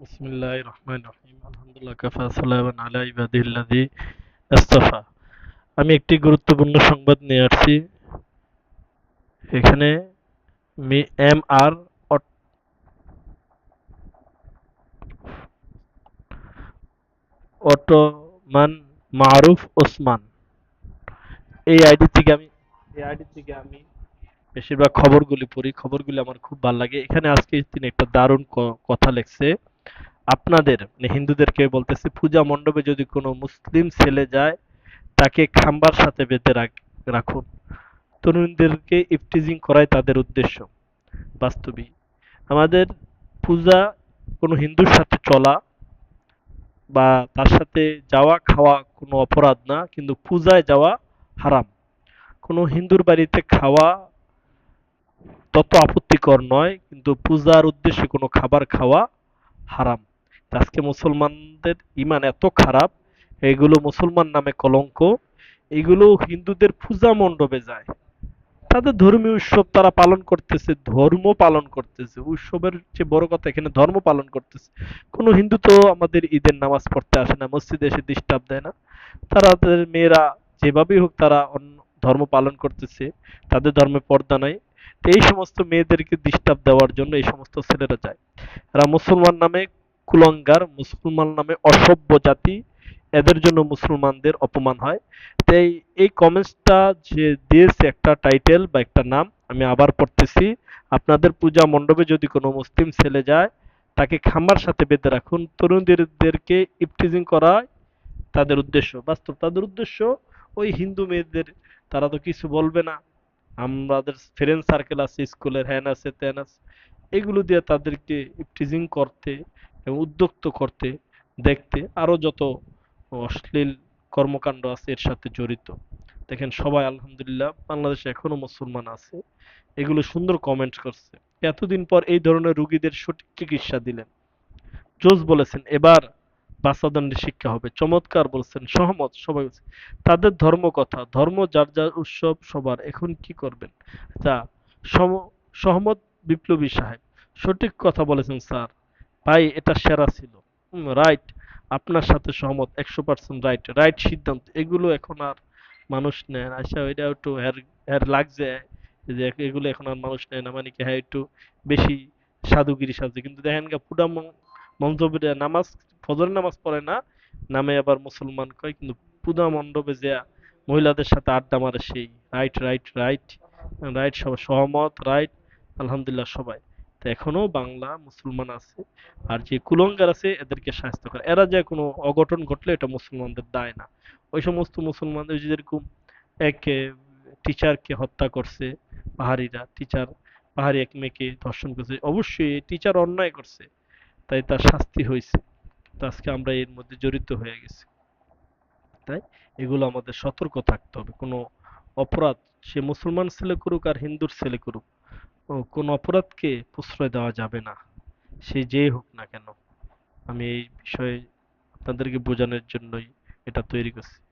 বিসমিল্লাহ রহমান রহিম আলহামদুলিল্লাহ, কাফা সালামান আলা ইবাদিল্লাদি ইস্তাফা আমি একটি গুরুত্বপূর্ণ সংবাদ নিয়ে আসছি। এখানে এম, আর অটোমান মারুফ ওসমান। এই আইডি থেকে আমি এই আইডি থেকে আমি বেশিরভাগ খবরগুলি পড়ি। খবরগুলি আমার খুব ভালো লাগে। এখানে আজকে তিনি একটা দারুণ কথা লিখছে। আপনাদের মানে হিন্দুদেরকে বলতেছে, পূজা মণ্ডপে যদি কোনো মুসলিম ছেলে যায়, তাকে খাম্বার সাথে বেঁধে রাখুন। তরুণদেরকে ইফটিজিং করাই তাদের উদ্দেশ্য বাস্তবিক আমাদের পূজা কোনো হিন্দুর সাথে চলা বা তার সাথে যাওয়া, খাওয়া কোনো অপরাধ না, কিন্তু পূজায় যাওয়া হারাম। কোনো হিন্দুর বাড়িতে খাওয়া তত আপত্তিকর নয়, কিন্তু পূজার উদ্দেশ্যে কোনো খাবার খাওয়া হারাম। আজকে মুসলমানদের ইমান এত খারাপ, এগুলো মুসলমান নামে কলঙ্ক, এগুলো হিন্দুদের পূজা মণ্ডপে যায়। তাদের ধর্মীয় উৎসব তারা পালন করতেছে, ধর্ম পালন করতেছে। উৎসবের যে বড় কথা এখানে ধর্ম পালন করতেছে। কোনো হিন্দু তো আমাদের ঈদের নামাজ পড়তে আসে না, মসজিদে এসে ডিস্টার্ব দেয় না। তারা তাদের মেয়েরা যেভাবেই হোক তারা অন্য ধর্ম পালন করতেছে, তাদের ধর্মে পর্দা নাই। তো এই সমস্ত মেয়েদেরকে ডিস্টার্ব দেওয়ার জন্য এই সমস্ত ছেলেরা যায়। এরা মুসলমান নামে কুলঙ্গার মুসলমান নামে অসভ্য জাতি, এদের জন্য মুসলমানদের অপমান হয়। তাই এই কমেন্টসটা যে দিয়েছে একটা টাইটেল বা একটা নাম, আমি আবার পড়তেছি। আপনাদের পূজা মণ্ডপে যদি কোনো মুসলিম ছেলে যায়, তাকে খাম্বার সাথে বেঁধে রাখুন। তরুণদেরকে ইফটিজিং করা তাদের উদ্দেশ্য। বাস্তব তাদের উদ্দেশ্য, ওই হিন্দু মেয়েদের, তারা তো কিছু বলবে না। আমাদের ফ্রেন্ড সার্কেল আছে স্কুলের হ্যান আছে ত্যান আছে। এগুলো দিয়ে তাদেরকে ইফটিজিং করতে এবং উদ্যক্ত করতে, দেখতে আরও যত অশ্লীল কর্মকাণ্ড আছে এর সাথে জড়িত। দেখেন সবাই আলহামদুলিল্লাহ বাংলাদেশে এখনও মুসলমান আছে। এগুলো সুন্দর কমেন্ট করছে। এতদিন পর এই ধরনের রুগীদের সঠিক চিকিৎসা দিলেন। জোস বলেছেন, এবার বাচ্চাদণ্ডের শিক্ষা হবে। চমৎকার বলছেন, সহমত সবাই তাদের ধর্ম কথা, ধর্ম যার যার উৎসব সবার, এখন কি করবেন? যা সহমত বিপ্লবী সাহেব, সঠিক কথা বলেছেন, স্যার। ভাই, এটা সেরা ছিল। রাইট আপনার সাথে সহমত, একশো পার্সেন্ট রাইট রাইট সিদ্ধান্ত। এগুলো এখন আর মানুষ নেয় আচ্ছা এটা একটু হের হের লাগছে যে এগুলো এখন আর মানুষ নেয় না। মানে কি হ্যাঁ একটু বেশি সাধুগিরি সাজছে। কিন্তু দেখেন গা, পুরা মঞ্জবের নামাজ, ফজর নামাজ পড়ে না, নামে আবার মুসলমান কয়, কিন্তু পুদা মণ্ডপে যে মহিলাদের সাথে আড্ডা মারে সেই। রাইট রাইট রাইট রাইট সবাই সহমত রাইট আলহামদুলিল্লাহ, সবাই। তো এখনও বাংলা মুসলমান আছে, আর যে কুলঙ্গার আছে এদেরকে শাস্তি করে। এরা যে কোনো অঘটন ঘটলে এটা মুসলমানদের দায় না। ওই সমস্ত মুসলমানদের যেরকম এক টিচারকে হত্যা করছে, পাহাড়িরা টিচার পাহাড়ি এক মেয়েকে ধর্ষণ করছে, অবশ্যই টিচার অন্যায় করছে, তাই তার শাস্তি হয়েছে। তো আজকে আমরা এর মধ্যে জড়িত হয়ে গেছি। তাই এগুলো আমাদের সতর্ক থাকতে হবে। কোনো অপরাধ, সে মুসলমান ছেলে করুক আর হিন্দুর ছেলে করুক কোন অপরাধকে প্রশ্রয় দেওয়া যাবে না। সে যেই হোক না কেন। আমি এই বিষয়ে আপনাদেরকে বোঝানোর জন্যই এটা তৈরি করছি।